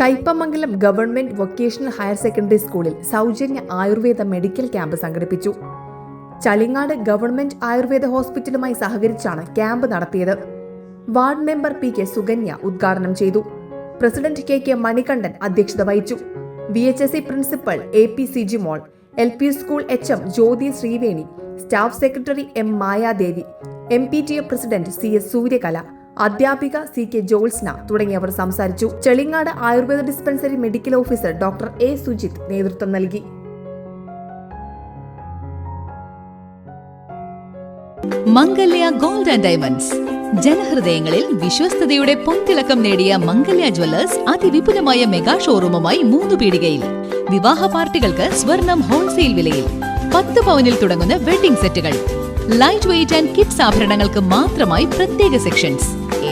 Kaipamangalam government vocational higher secondary സ്കൂളിൽ സൗജന്യ Ayurveda medical camp സംഘടിപ്പിച്ചു. ചളിങ്ങാട് ഗവൺമെന്റ് ആയുർവേദ ഹോസ്പിറ്റലുമായി സഹകരിച്ചാണ് ക്യാമ്പ് നടത്തിയത്. Ward member P K Sukanya ഉദ്ഘാടനം ചെയ്തു. പ്രസിഡന്റ് കെ കെ മണികണ്ഠൻ അധ്യക്ഷത വഹിച്ചു. V H S C principal A P C Jimol L P school H M Jyothi Sreeveni staff secretary M Mayadevi M P T A president C S Suryakala അധ്യാപിക C K Jyotsna തുടങ്ങിയവർ സംസാരിച്ചു. Chelingad Ayurveda dispensary medical officer doctor A Sujith നേതൃത്വം നൽകി. Mangalya gold and diamonds. ജനഹൃദയങ്ങളിൽ വിശ്വസ്തയുടെ പൊൻതിളക്കം നേടിയ മംഗല്യ Jewellers അതിവിപുലമായ mega ഷോറൂമുമായി മൂന്ന് പീടികയിൽ. വിവാഹ പാർട്ടികൾക്ക് സ്വർണം ഹോൾസെയിൽ വിലയിൽ. പത്ത് പവനിൽ തുടങ്ങുന്ന വെഡിംഗ് സെറ്റുകൾ. ലൈറ്റ് വെയിറ്റ് ആൻഡ് കിഡ്സ് ആഭരണങ്ങൾക്ക് മാത്രമായി പ്രത്യേക സെക്ഷൻസ്